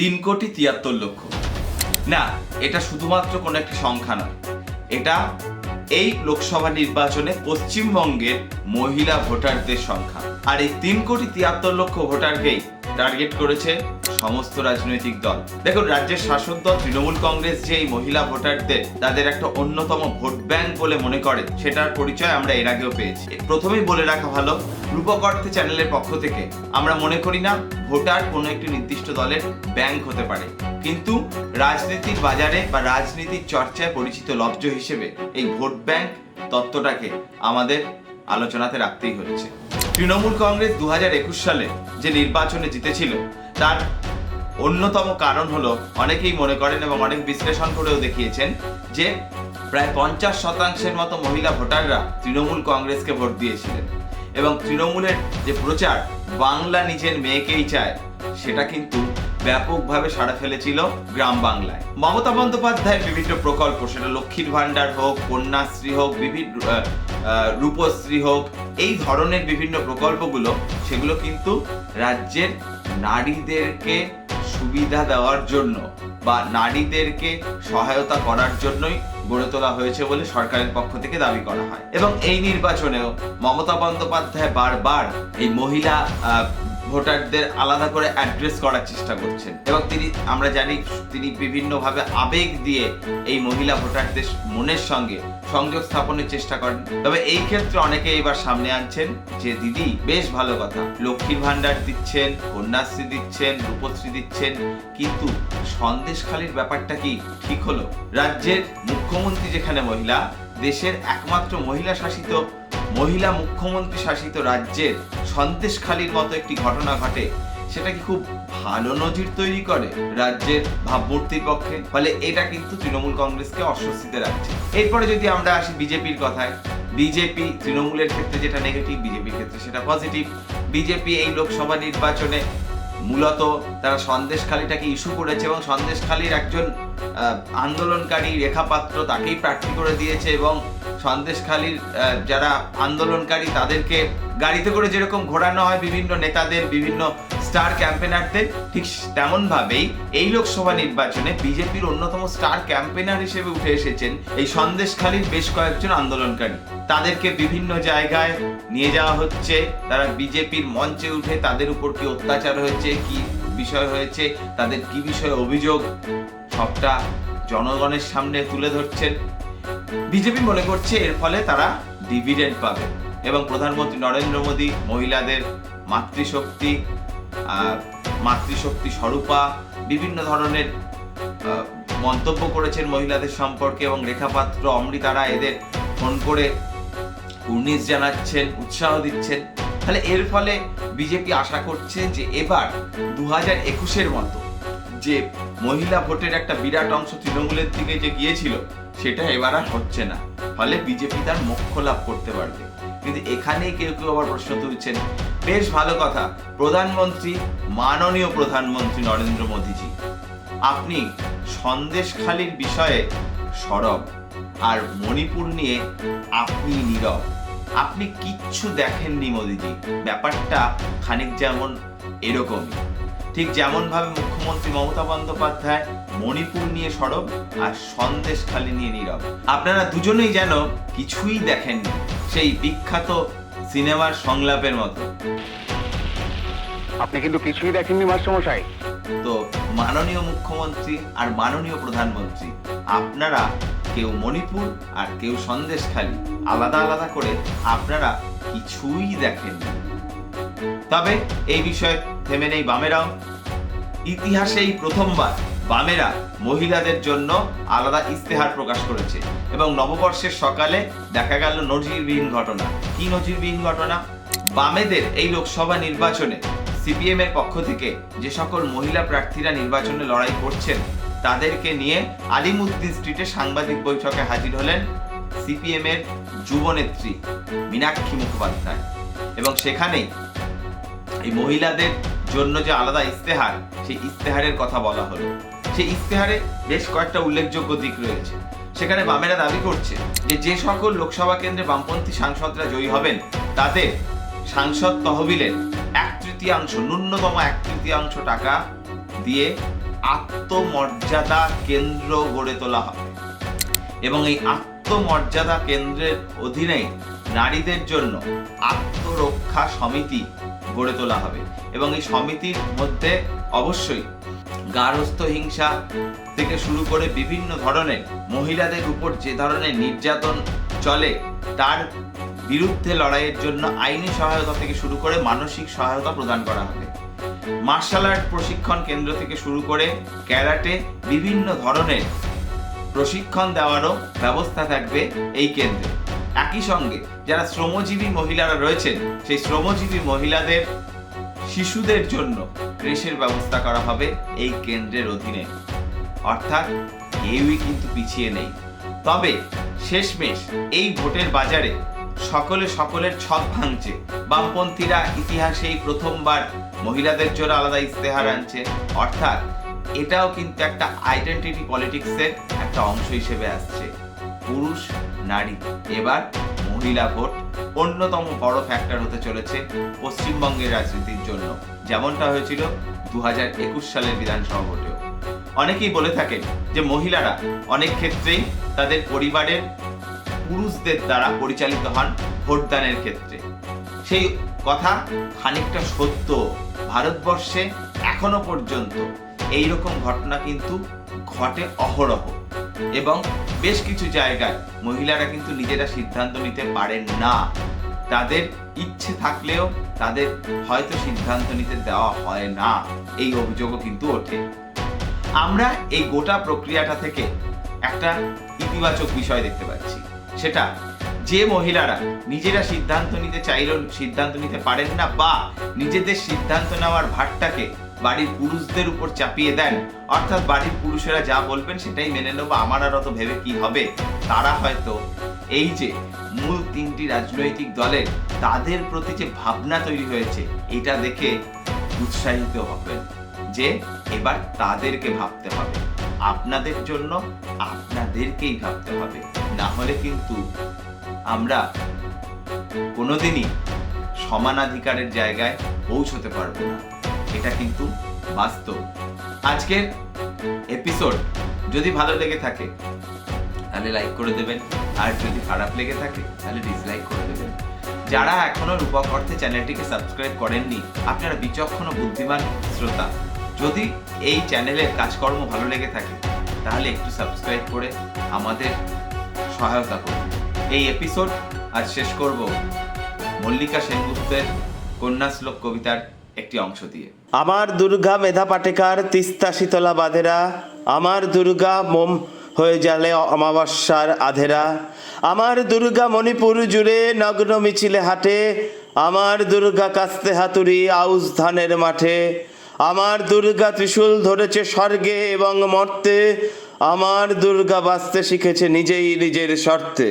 তিন কোটি তিয়াত্তর লক্ষ। না, এটা শুধুমাত্র কোনো একটি সংখ্যা নয়। এটা এই লোকসভা নির্বাচনে পশ্চিমবঙ্গের মহিলা ভোটারদের সংখ্যা। আর এই তিন কোটি তিয়াত্তর লক্ষ ভোটারকেই টার্গেট করেছে সমস্ত রাজনৈতিক দল। দেখুন, রাজ্যের শাসক দল তৃণমূল কংগ্রেস যে এই মহিলা ভোটারদের তাদের একটা অন্যতম ভোট ব্যাংক বলে মনে করে, সেটার পরিচয় আমরা এর আগেও পেয়েছি। প্রথমেই বলে রাখা ভালো রূপক অর্থে চ্যানেলের পক্ষ থেকে আমরা মনে করি না ভোটার কোনো একটি নির্দিষ্ট দলের ব্যাংক হতে পারে। কিন্তু রাজনীতির বাজারে বা রাজনীতির চর্চায় পরিচিত লব্জ হিসেবে এই ভোট ব্যাংক তত্ত্বটাকে আমাদের আলোচনাতে রাখতেই হচ্ছে তৃণমূল কংগ্রেস দু হাজার একুশ সালে যে নির্বাচনে জিতেছিল, তার অন্যতম কারণ হলো অনেকেই মনে করেন এবং অনেক বিশ্লেষণ করেও দেখিয়েছেন যে প্রায় পঞ্চাশ শতাংশের মতো মহিলা ভোটাররা তৃণমূল কংগ্রেসকে ভোট দিয়েছিলেন। এবং তৃণমূলের যে প্রচার, বাংলা নিজের মেয়েকেই চায়, সেটা কিন্তু ব্যাপকভাবে সাড়া ফেলেছিল গ্রাম বাংলায়। মমতা বন্দ্যোপাধ্যায়ের বিভিন্ন প্রকল্প, সেটা লক্ষ্মীর ভাণ্ডার হোক, কন্যাশ্রী হোক বিভিন্ন রূপশ্রী হোক, এই ধরনের বিভিন্ন প্রকল্পগুলো, সেগুলো কিন্তু রাজ্যের নারীদেরকে সুবিধা দেওয়ার জন্য বা নারীদেরকে সহায়তা করার জন্যই গড়ে তোলা হয়েছে বলে সরকারের পক্ষ থেকে দাবি করা হয়। এবং এই নির্বাচনেও মমতা বন্দ্যোপাধ্যায় বারবার এই মহিলা ভোটারদের আলাদা করে অ্যাড্রেস করার চেষ্টা করছেন। এবং তিনি, আমরা জানি, তিনি বিভিন্নভাবে আবেগ দিয়ে এই মহিলা ভোটারদের মনের সঙ্গে সংযোগ স্থাপনের চেষ্টা করেন। তবে এই ক্ষেত্রে অনেকে এবার সামনে আনছেন যে, দিদি, বেশ ভালো কথা। লক্ষ্মীর ভাণ্ডার দিচ্ছেন, কন্যাশ্রী দিচ্ছেন, রূপশ্রী দিচ্ছেন, কিন্তু সন্দেশখালির ব্যাপারটা কি ঠিক হলো? রাজ্যের মুখ্যমন্ত্রী যেখানে মহিলা, দেশের একমাত্র মহিলা শাসিত মহিলা মুখ্যমন্ত্রী শাসিত রাজ্যের সন্তেষখালীর মতো একটি ঘটনা ঘটে, সেটা কি খুব ভালো নজির তৈরি করে রাজ্যের ভাবমূর্তির পক্ষে? ফলে এটা কিন্তু তৃণমূল কংগ্রেসকে অস্বস্তিতে রাখছে। এরপরে যদি আমরা আসি বিজেপির কথায়, বিজেপি তৃণমূলের ক্ষেত্রে যেটা নেগেটিভ বিজেপির ক্ষেত্রে সেটা পজিটিভ বিজেপি এই লোকসভা নির্বাচনে মূলত তারা সন্দেশখালিটাকে ইস্যু করেছে এবং সন্দেশখালির একজন আন্দোলনকারী রেখাপাত্র তাকেই প্রার্থী করে দিয়েছে এবং সন্দেশখালির যারা আন্দোলনকারী তাদেরকে গাড়িতে করে যেরকম ঘোরানো হয় বিভিন্ন নেতাদের, বিভিন্ন স্টার ক্যাম্পেনারদের ঠিক তেমন ভাবেই এই লোকসভা নির্বাচনে বিজেপির অন্যতম স্টার ক্যাম্পেনার হিসেবে উঠে এসেছেন এই সন্দেশখালির বেশ কয়েকজন আন্দোলনকারী। তাদেরকে বিভিন্ন জায়গায় নিয়ে যাওয়া হচ্ছে। তারা বিজেপির মঞ্চে উঠে তাদের উপর কি অত্যাচার হয়েছে, কি বিষয় হয়েছে, তাদের কি বিষয়ে অভিযোগ, সবটা জনগণের সামনে তুলে ধরছেন। বিজেপি মনে করছে এর ফলে তারা ডিভিডেন্ড পাবে এবং প্রধানমন্ত্রী নরেন্দ্র মোদী মহিলাদের মাতৃশক্তি মাতৃশক্তি স্বরূপা বিভিন্ন ধরনের মন্তব্য করেছেন মহিলাদের সম্পর্কে এবং রেখাপাত্র অমৃতারা এদের ফোন করে উর্নিশ জানাচ্ছেন, উৎসাহ দিচ্ছেন। তাহলে এর ফলে বিজেপি আশা করছে যে এবার দু হাজার একুশের মতো যে মহিলা ভোটের একটা বিরাট অংশ তৃণমূলের দিকে যে গিয়েছিল, সেটা এবার আর হচ্ছে না। ফলে বিজেপি তার মোক্ষ লাভ করতে পারবে। কিন্তু এখানেই কেউ কেউ আবার প্রশ্ন তুলছেন বেশ ভালো কথা। প্রধানমন্ত্রী, মাননীয় প্রধানমন্ত্রী নরেন্দ্র মোদীজি, আপনি সন্দেশখালির বিষয়ে সরব আর মণিপুর নিয়ে আপনি নীরব। আপনি কিচ্ছু দেখেননি মোদিজি। ব্যাপারটা খানিক যেমন এরকমই। ঠিক যেমনভাবে মুখ্যমন্ত্রী মমতা বন্দ্যোপাধ্যায় মণিপুর নিয়ে সরব আর সন্দেশখালি নিয়ে নীরব। আপনারা দুজনেই যেন কিছুই দেখেননি। সেই বিখ্যাত সিনেমার সংলাপের মতো। আপনি কিন্তু কিছুই দেখেননি মাস্টারমশাই। তো মাননীয় মুখ্যমন্ত্রী আর মাননীয় প্রধানমন্ত্রী আপনারা কেউ মণিপুর আর কেউ সন্দেশখালী আলাদা আলাদা করে আপনারা কিছুই দেখেননি। তবে এই বিষয়ে থেমে নেই বামেরাও। ইতিহাসে এই প্রথমবার বামেরা মহিলাদের জন্য আলাদা ইস্তেহার প্রকাশ করেছে এবং নববর্ষের সকালে দেখা গেল নজিরবিহীন ঘটনা। কি নজিরবিহীন ঘটনা? বামেদের এই লোকসভা নির্বাচনে সিপিএম এর পক্ষ থেকে যে সকল মহিলা প্রার্থীরা নির্বাচনে লড়াই করছেন, তাদেরকে নিয়ে আলিমুদ্দিন স্ট্রিটে সাংবাদিক বৈঠকে হাজির হলেন সিপিএম এর যুবনেত্রী মীনাক্ষী মুখোপাধ্যায়। এবং সেখানেই এই মহিলাদের জন্য যে আলাদা ইস্তেহার সেই ইস্তেহারের কথা বলা হলো। সেই ইস্তেহারে বেশ কয়েকটা উল্লেখযোগ্য দিক রয়েছে। সেখানে বামেরা দাবি করছে যে যে সকল লোকসভা কেন্দ্রে বামপন্থী সাংসদরা জয়ী হবেন, তাদের সাংসদ তহবিলের এক তৃতীয়াংশ, ন্যূনতম এক তৃতীয়াংশ টাকা দিয়ে আত্মমর্যাদা কেন্দ্র গড়ে তোলা হবে। এবং এই আত্মমর্যাদা কেন্দ্রের অধীনে নারীদের জন্য আত্মরক্ষা সমিতি গড়ে তোলা হবে এবং এই সমিতির মধ্যে অবশ্যই গার্হস্থ্য হিংসা থেকে শুরু করে বিভিন্ন ধরনের মহিলাদের উপর যে ধরনের নির্যাতন চলে, তার বিরুদ্ধে লড়াইয়ের জন্য আইনি সহায়তা থেকে শুরু করে মানসিক সহায়তা প্রদান করা হবে। মার্শাল আর্ট প্রশিক্ষণ কেন্দ্র থেকে শুরু করে ক্যারাটে বিভিন্ন ধরনের প্রশিক্ষণ দেওয়ারও ব্যবস্থা থাকবে এই কেন্দ্রে। একই সঙ্গে যারা শ্রমজীবী মহিলারা রয়েছেন, সেই শ্রমজীবী মহিলাদের শিশুদের জন্য ক্রেশের ব্যবস্থা করা হবে এই কেন্দ্রের অধীনে। অর্থাৎ কেউই কিন্তু পিছিয়ে নেই। তবে শেষমেশ এই ভোটের বাজারে সকলে সকলের ছক ভাঙছে। বামপন্থীরা ইতিহাসেই প্রথমবার মহিলাদের জন্য আলাদা ইস্তেহার আনছে। অর্থাৎ এটাও কিন্তু একটা আইডেন্টিটি পলিটিক্সের একটা অংশ হিসেবে আসছে। পুরুষ, নারী। এবার মহিলা ভোট অন্যতম বড় ফ্যাক্টর হতে চলেছে পশ্চিমবঙ্গের রাজনীতির জন্য। যেমনটা হয়েছিল দু হাজার একুশ সালের বিধানসভা ভোটেও। অনেকেই বলে থাকেন যে মহিলারা অনেক ক্ষেত্রেই তাদের পরিবারের পুরুষদের দ্বারা পরিচালিত হন ভোটদানের ক্ষেত্রে। সেই কথা খানিকটা সত্য। ভারতবর্ষে এখনও পর্যন্ত এই রকম ঘটনা কিন্তু ঘটে অহরহ। এবং বেশ কিছু জায়গায় মহিলারা কিন্তু নিজেরা সিদ্ধান্ত নিতে পারেন না। তাদের ইচ্ছে থাকলেও তাদের হয়তো সিদ্ধান্ত নিতে দেওয়া হয় না। এই অভিযোগও কিন্তু ওঠে। আমরা এই গোটা প্রক্রিয়াটা থেকে একটা ইতিবাচক বিষয় দেখতে পাচ্ছি। সেটা যে মহিলারা নিজেরা সিদ্ধান্ত নিতে চাইলেও সিদ্ধান্ত নিতে পারেন না বা নিজেদের সিদ্ধান্ত নেওয়ার ভারটাকে বাড়ির পুরুষদের উপর চাপিয়ে দেন। অর্থাৎ বাড়ির পুরুষেরা যা বলবেন সেটাই মেনে নেব। আমার আর অত ভেবে কি হবে? তারা হয়তো এই যে মূল তিনটি রাজনৈতিক দলের তাদের প্রতি যে ভাবনা তৈরি হয়েছে, এটা দেখে উৎসাহিত হবেন যে এবার তাদেরকে ভাবতে হবে। আপনাদের জন্য আপনাদেরকেই ভাবতে হবে। না হলে কিন্তু আমরা কোনোদিনই সমানাধিকারের জায়গায় পৌঁছতে পারব না। এটা কিন্তু বাস্তব। আজকের এপিসোড যদি ভালো লেগে থাকে, তাহলে লাইক করে দেবেন। আর যদি খারাপ লেগে থাকে, তাহলে ডিসলাইক করে দেবেন। যারা এখনও রূপক অর্থে চ্যানেলটিকে সাবস্ক্রাইব করেননি, আপনারা বিচক্ষণ বুদ্ধিমান শ্রোতা। যদি এই চ্যানেলের কাজকর্ম ভালো লেগে থাকে, তাহলে একটু সাবস্ক্রাইব করে আমাদের সহায়তা করুন। এই এপিসোড আজ শেষ করব মল্লিকা সেনগুপ্তের কন্যা শ্লোক কবিতার একটি অংশ দিয়ে। আমার দুর্গা মেধা পাটেকার তিস্তা শীতলা বাঁধেরা, আমার দুর্গা মোম হয়ে জালে অমাবস্যার আধেরা, আমার দুর্গা মণিপুর জুড়ে নগ্ন মিছিলে হাটে, আমার দুর্গা কাস্তে হাতুড়ি আউশ ধানের মাঠে, আমার দুর্গা ত্রিশূল ধরেছে স্বর্গে এবং মর্তে, আমার দুর্গা বাঁচতে শিখেছে নিজেই নিজের শর্তে